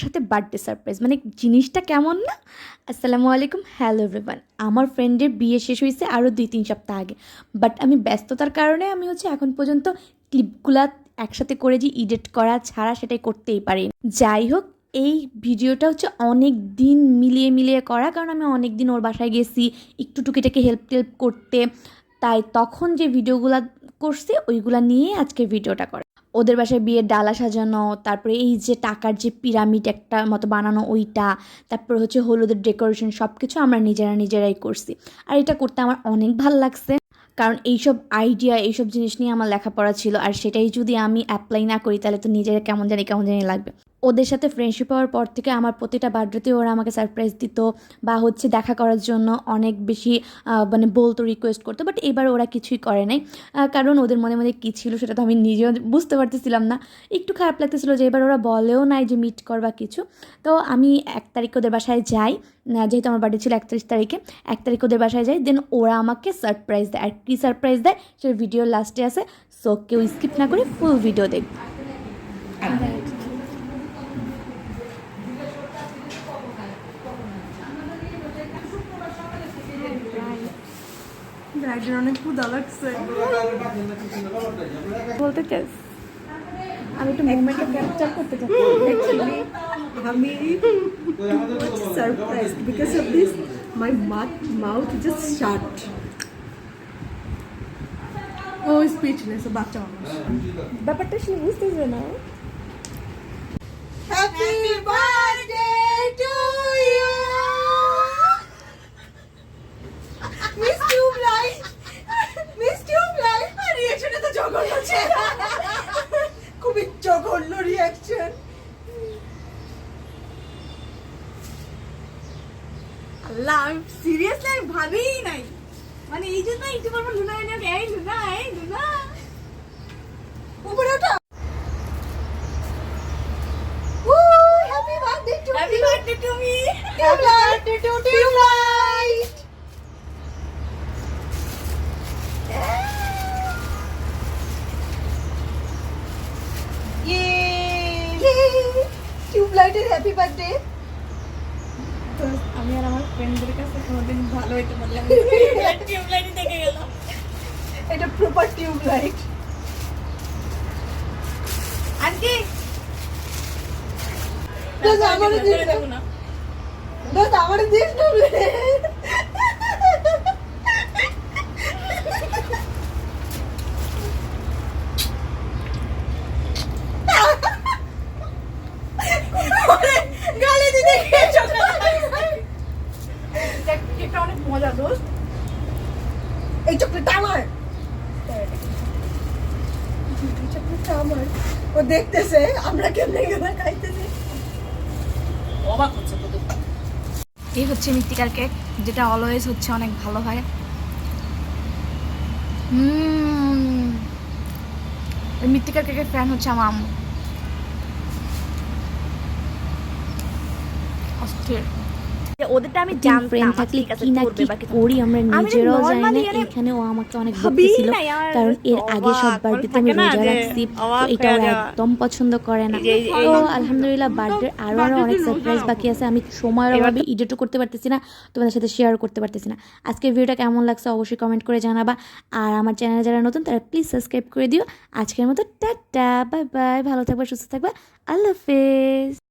সাথে birthday surprise মানে জিনিসটা কেমন না? আসসালামু আলাইকুম হ্যালো এভরিওয়ান আমার ফ্রেন্ডের বিয়ে শেষ হয়েছে আরও দুই তিন সপ্তাহ আগে। বাট আমি ব্যস্ততার কারণে আমি হচ্ছে এখন পর্যন্ত ক্লিপগুলা একসাথে করে যে এডিট করা ছাড়া সেটাই করতেই পারি। যাই হোক, এই ভিডিওটা হচ্ছে অনেক দিন মিলিয়ে মিলিয়ে করা। কারণ আমি অনেক দিন ওর বাসায় গেছি, একটু টুকিটাকে হেল্প টেল্প করতে। তাই তখন যে ভিডিওগুলা করছে, ওইগুলা নিয়ে আজকে ভিডিওটা করা। ওদের বাসায় বিয়ের ডালা সাজানো, তারপরে এই যে টাকার যে পিরামিড একটা মতো বানানো ওইটা, তারপর হচ্ছে হলুদের ডেকোরেশন সব কিছু আমরা নিজেরা নিজেরাই করছি। আর এটা করতে আমার অনেক ভালো লাগছে, কারণ এইসব আইডিয়া এইসব জিনিস নিয়ে আমার লেখাপড়া ছিল, আর সেটাই যদি আমি অ্যাপ্লাই না করি, তাহলে তো নিজেরা কেমন জানি কেমন জানি লাগবে। ওদের সাথে ফ্রেন্ডশিপ হওয়ার পর থেকে আমার প্রতিটা বার্থডেতে ওরা আমাকে সারপ্রাইজ দিত বা হচ্ছে দেখা করার জন্য অনেক বেশি মানে বলতো রিকোয়েস্ট করতো বাট এবার ওরা কিছুই করে নাই। কারণ ওদের মনে মনে কী ছিল সেটা তো আমি নিজেও বুঝতে পারতেছিলাম না। একটু খারাপ লাগতেছিল যে এবার ওরা বলেও নাই যে মিট করবা কিছু। তো আমি এক তারিখ ওদের বাসায় যাই যেহেতু আমার বার্থডে ছিল একত্রিশ তারিখে, এক তারিখ ওদের বাসায় যাই দেন ওরা আমাকে সারপ্রাইজ দেয়। আর কী সারপ্রাইজ দেয়? সেটা ভিডিও লাস্টে আছে সো কেউ স্কিপ না করে ফুল ভিডিও দেখ ব্রাইডের অনেক ক্ষুদা লাগছে। বলতে চাস? আমি একটু মোমেন্টটা ক্যাপচার করতে চাই Actually, আমি surprised because of this. My mouth mouth just shut. ও স্পিচলেস বাচ্চা মানুষ ব্যাপারটা সে বুঝতেছে না। হ্যাপি বার্থডে আল্লাহ আমি সিরিয়াসলি আমি ভাবেই নাই। মানে এই জন্য একটু পর লুনা এনে এই লুনা এই লুনা। উপরে ওঠা। Happy birthday to happy birthday to me happy birthday to tubelight টিউবলাইটের happy birthday আমি আর আমার ফ্রেন্ডদের কাছে কোনোদিন ভালো হইতে পারলাম টিউবলাইটই দেখে গেলাম এটা প্রপার টিউবলাইট আজকে দোস্ত আমার দিস না দোস্ত আমার দিস টিউবলাইট এই চকলেটটা আমার চকলেটটা আমার। ও দেখতেছে আমরা কেমনে গেলে খাইতেছি। অবাক হচ্ছে এই হচ্ছে মৃত্তিকার কেক যেটা অলওয়েজ হচ্ছে অনেক ভালো হয়। হুম। মৃত্তিকার কেকের ফ্যান হচ্ছে আমার আম্মু। অস্থির। ওদেরটা আমি জানতাম থাকলে কি না কি করি আমরা নিজেরাও জানি না এখানে ও আমাকে অনেক বকতেছিল কারণ এর আগে সব বার্থডেতে আমি রোজা রাখছি এটা। একদম পছন্দ করে না। তো আলহামদুলিল্লাহ বার্থডে অনেক সারপ্রাইজ বাকি আছে আমি সময়ের অভাবে এডিটও করতে পারতেছি না তোমাদের সাথে শেয়ার করতে পারতেছি না। আজকের ভিডিওটা কেমন লাগছে অবশ্যই কমেন্ট করে জানাবা। আর আমার চ্যানেলে যারা নতুন তারা প্লিজ সাবস্ক্রাইব করে দিও। আজকের মতো টাটা বাই বাই ভালো থাকবা সুস্থ থাকবা আল্লাহ হাফেজ।